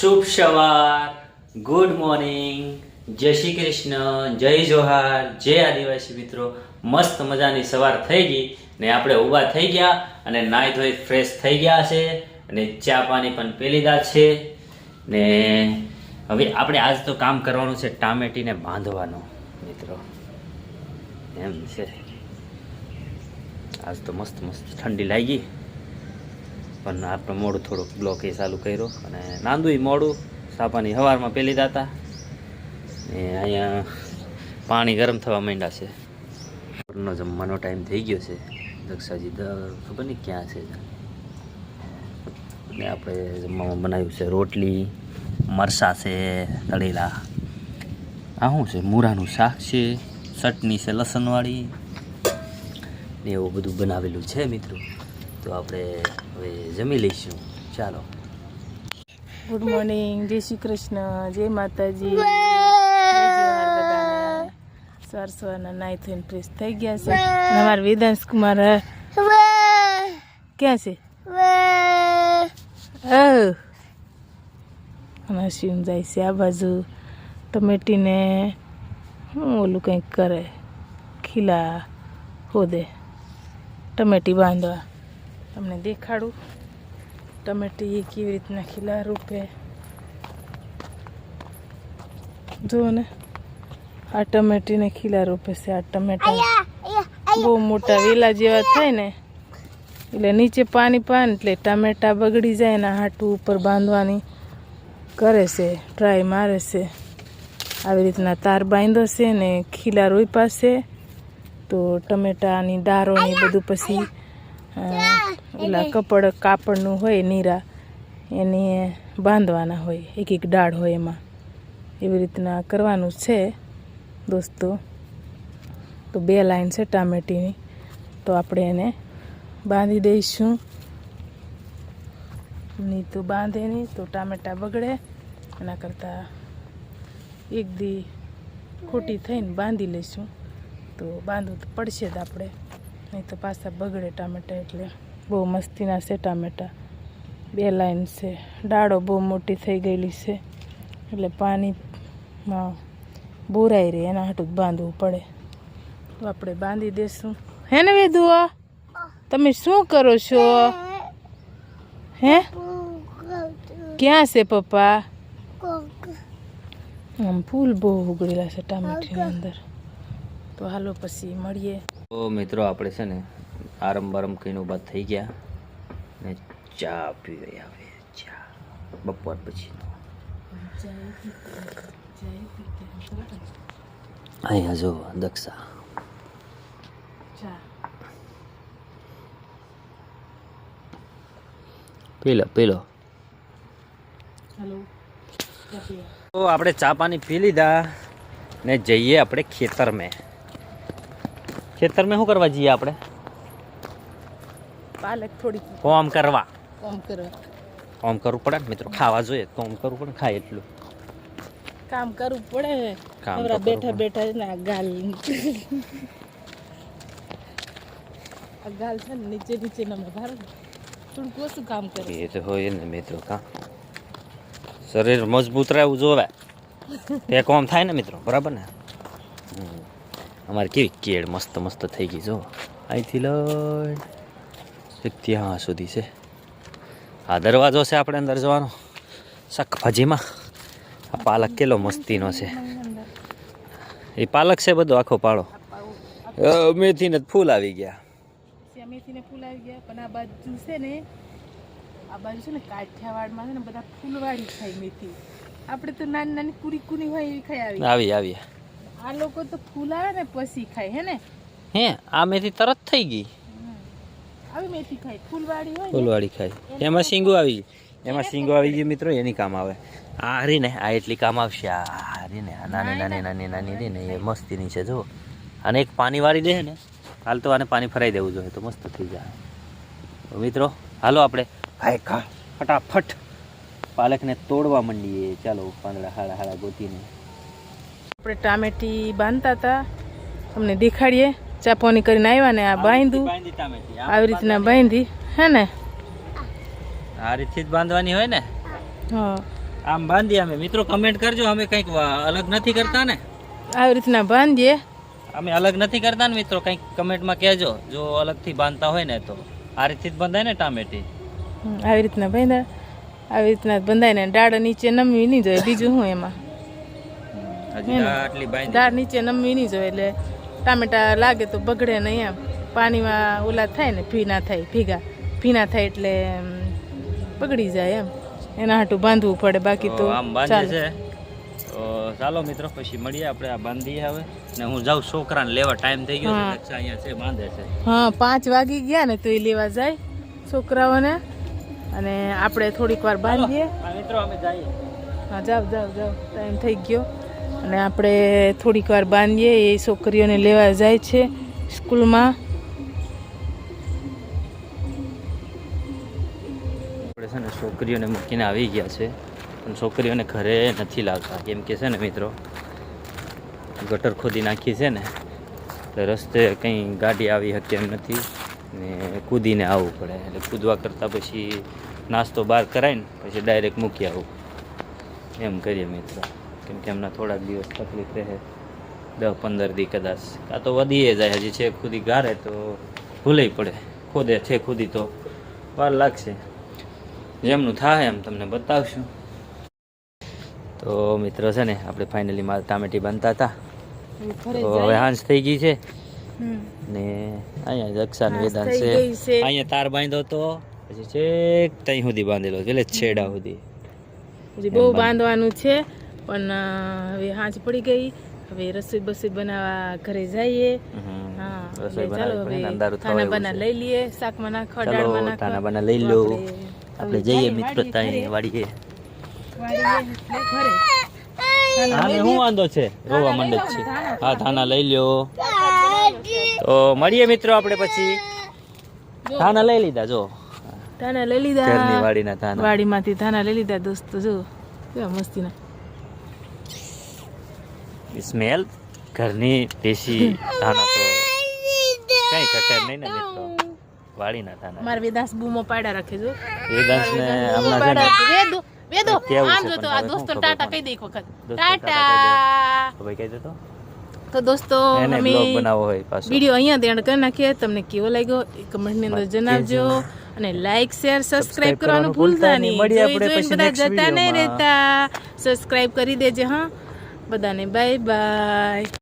શુભ સવાર, good morning, જય શ્રી કૃષ્ણ, જય જોહાર, જય આદિવાસી મિત્રો. મસ્ત મજાની સવાર થઈ ગઈ ને આપણે ઊભા થઈ ગયા અને નાહી ધોઈ ફ્રેશ થઈ ગયા છે અને ચા પાણી પણ પી લીધા છે ને હવે આપણે આજ તો કામ કરવાનું છે ટામેટીને બાંધવાનું, મિત્રો. એમ છે. આજ તો મસ્ત મસ્ત ઠંડી લાગી. પણ આપણે મોડું થોડુંક બ્લોક એ ચાલુ કર્યો અને નાંદુય મોડું, સાપાની હવારમાં પેલી દાતા ને અહીંયા પાણી ગરમ થવા માંડ્યા છે. બપોરનો જમવાનો ટાઈમ થઈ ગયો છે. દક્ષાજી ખબર નહીં ક્યાં છે અને આપણે જમવામાં બનાવ્યું છે રોટલી, મરસા છે, તળેલા. આ શું છે? મૂરાનું શાક છે, ચટણી છે, લસણવાળી ને એવું બધું બનાવેલું છે મિત્રો. તો આપણે હવે જમી લઈશું. ચાલો. ગુડ મોર્નિંગ જય શ્રી કૃષ્ણ. જય માતાજી. સવાર સવારના નાઈ થઈને ફ્રેશ થઈ ગયા છે. અમારા વેદાંશ કુમાર ક્યાં છે? અને શિવ જાય છે આ બાજુ. ટમેટીને હું ઓલું કંઈક કરે. ખીલા હોદે. ટમેટી બાંધવા. તમને દેખાડું. ટમેટી કેવી રીતના ખીલા રૂપે જુઓ ને, આ ટમેટીને ખીલા રૂપે છે આ ટમેટા. બહુ મોટા વેલા જેવા થાય ને. એટલે નીચે પાણી પાન એટલે ટમેટા બગડી જાય ને હાટું ઉપર બાંધવાની કરે છે ટ્રાય મારે છે. આવી રીતના તાર બાંધ્યો છે ને ખીલા રોઈ પાસે તો ટમેટાની દારો ને બધું પછી ઓલા કપડ કાપડનું હોય, નીરા, એને બાંધવાના હોય, એક એક ડાળ હોય એમાં. એવી રીતના કરવાનું છે દોસ્તો. તો બે લાઈન છે ટામેટીની. તો આપણે એને બાંધી દઈશું. નહીં તો બાંધે નહીં, તો ટામેટા બગડે. એના કરતાં એક દી ખોટી થઈને બાંધી લઈશું. તો બાંધવું તો પડશે જ આપણે. નહીં તો પાછા બગડે ટામેટા એટલે. બહુ મસ્તીના છે ટામેટા. બે લાઈન છે. ડાળો બહુ મોટી થઈ ગયેલી છે. એટલે પાણીમાં બોરાઈ રહે, એના હાટું બાંધવું પડે. તો આપણે બાંધી દેશું. હે ને વેધુઆ તમે શું કરો છો? હે? ક્યાં છે પપ્પા? આમ ફૂલ બહુ ઉગડેલા છે ટામેટીની અંદર. તો હાલો પછી મળીએ. તો મિત્રો આપણે છે ને આરમ બારમ કહીને ઊભા થઈ ગયા ને ચા પીવી આવે ચા. બપોર પછી. અહીંયા જો દક્ષા. પીલો. તો આપણે ચા પાણી પી લીધા ને જઈએ આપણે ખેતર મેં ખેતર મેં શું કરવા જઈએ આપણે? પાલક થોડી કોમ કરવા. કોમ કરવા. કોમ કરવું પડે મિત્રો ખાવા જોઈએ. કોમ કરવું પડે ખાય એટલું. કામ કરવું પડે. તો બેઠા. બેઠા ના ગાલ આ ગાલ છે ને નીચે નીચે ના ભારે. થોડુંક ઓછું કામ કરે. એ તો હોય ને મિત્રો કા? શરીર મજબૂત રહેવું જોવે. એ કોમ થાય ને મિત્રો બરાબર ને? હમ. અમારે કેવી કેળ મસ્ત મસ્ત થઈ ગઈ જો. અહીંથી લઈ છેક ત્યાં સુધી છે. આ દરવાજો છે આપણે અંદર જવાનો. શાકભાજીમાં. આ પાલક કેટલો મસ્તીનો છે. એ પાલક છે બધો આખો પાળો. મેથીને ફૂલ આવી ગયા. મેથીને ફૂલ આવી ગયા પણ આ બાજુ છે ને આ બાજુ છે ને કાઠિયાવાડમાં છે ને બધા ફૂલવાળી ખાય મેથી. આપણે તો નાની નાની પૂરી કુરી હોય એવી ખાઈ આવી આવી આવી આ લોકો તો ફૂલ આવે ને પછી ખાય હે ને? હે આ મેથી તરત થઈ ગઈ. આવી મેથી ખાય. ફૂલવાળી હોય ને ફૂલવાળી ખાઈ એમાં સિંગો આવી એમાં સિંગો આવી ગઈ મિત્રો એની કામ આવે. આ હરીને આ એટલી કામ આવશે. આ હરી ને નાની નાની નાની નાની. રે ને એ મસ્તીની છે જો. અને એક પાણી વાળી દે ને હાલ તો આને પાણી ફરાઈ દેવું જોઈએ તો મસ્ત થઈ જાય. મિત્રો હાલો આપણે હાય ખા ફટાફટ પાલકને તોડવા માંડીએ. ચાલો પાંદડા હાડા હાડા ગોતીને. આપણે ટામેટી બાંધતા હતા. તમને દેખાડીએ. ચાપોની કરીને આવ્યા ને આ બાંધ્યું આવી રીતના બાંધી. હે ને? આ રીતથી જ બાંધવાની હોય ને? હા. આમ બાંધીએ અમે. મિત્રો કમેન્ટ કરજો. અમે કંઈક અલગ નથી કરતા ને? આવી રીતના બાંધીએ. અમે અલગ નથી કરતા ને મિત્રો? કંઈક કમેન્ટમાં કહેજો. જો અલગથી બાંધતા હોય ને તો. આ રીતથી જ બંધાય ને ટામેટી? આવી રીતના બાંધ્યા. આવી રીતના બંધાય ને. દાળ નીચે નમવી નહીં જોઈએ. બીજું શું એમાં? બાંધી દાળ નીચે નમવી નહીં જોઈએ એટલે ટામેટા લાગે તો બગડે નહીં એમ. પાણીમાં ઓલા થાય ને ભીના થાય ભીગા. ભીના થાય એટલે બગડી જાય એમ. એના હાટું બાંધવું પડે બાકી તો આમ બાંધે છે. તો ચાલો મિત્રો પછી મળીએ આપણે આ બાંધીએ હવે. ને હું જાઉં છોકરાને લેવા ટાઈમ થઈ ગયો છે અહીંયા છે બાંધે છે. હા પાંચ વાગી ગયા ને તો એ લેવા જાય છોકરાઓને. અને આપણે થોડીક વાર બાંધીએ. મિત્રો અમે જઈએ. હા જાવ જાવ જાવ ટાઈમ થઈ ગયો. અને આપણે થોડીક વાર બાંધીએ, એ છોકરીઓને લેવા જાય છે સ્કૂલમાં. આપણે છે ને છોકરીઓને મૂકીને આવી ગયા છે, પણ છોકરીઓને ઘરે નથી લાવતા. કેમ કે છે ને મિત્રો, ગટર ખોદી નાખી છે ને એટલે રસ્તે કંઈ ગાડી આવી શકે એમ નથી, ને કૂદીને આવવું પડે. એટલે કૂદવા કરતાં પછી નાસ્તો બહાર કરાવીને પછી ડાયરેક્ટ મૂકી આવું. એમ કરીએ મિત્રો. કેમ કે હમણાં થોડાક દિવસ તકલીફ રહે. દસ પંદર દી કદાચ. કાં તો વધીએ જાય હજી છે ખુદી ગારે તો ભૂલાઈ પડે. ખોદે છે ખુદી તો. વાર લાગશે. જેમનું થાય એમ તમને બતાવશું. તો મિત્રો છે ને આપણે ફાઇનલી માલ ટામેટી બનતા હતા. તો હવે હાંસ થઈ ગઈ છે. ને અહીંયા જક્ષાન વેદાન છે. અહીંયા તાર બાંધ્યો તો પછી છેક ત્યાં સુધી બાંધેલો એટલે છેડા સુધી. બહુ બાંધવાનું છે. પણ હવે હાંજ પડી ગઈ. હવે રસોઈ બસોઈ બનાવવા ઘરે જઈએ. હા ચાલો બનાવવી પડે ને હવે ખાના બના લઈ લઈએ શાકમાં નાખવા દાળમાં નાખવા. તાના બાના લઈ લો. આપણે આપણે જઈએ જઈએ મિત્રો વાડીએ વાડીએ. વાડીએ એટલે ઘરે. હા ને શું વાંધો છે? રોવા મંડે છે. હા થાના લઈ લ્યો. તો મળીએ મિત્રો આપણે પછી. થાના લઈ લીધા જો. થાના લઈ લીધા. વાડીના ધાના વાડીમાંથી થાના લઈ લીધા દોસ્તો જો. કેવા મસ્તીના. સ્મેલ? ઘરની દેશી ધાના તો કઈ ખતર નહીં ને મિત્રો. વાડીના ધાના મારા વેદાસ બૂમો પાડા રાખે જો વેદાસ બૂમો હમણાં છે ને. વેદો વેદો આમ જો તો આ દોસ્તો ટાટા કહી દે એક વખત ટાટા તો ભાઈ કહી દે તો. તો દોસ્તો અમે હોય વીડિયો અહીંયા ધ્યાન કરી નાખીએ. તમને કેવો લાગ્યો એ કમેન્ટની અંદર જણાવજો. અને લાઈક શેર સબસ્ક્રાઇબ કરવાનું ભૂલતા નહીં. જોઈ જોઈને બધા જતા નહીં રહેતા. સબસ્ક્રાઇબ કરી દેજે હા. બધાને બાય બાય.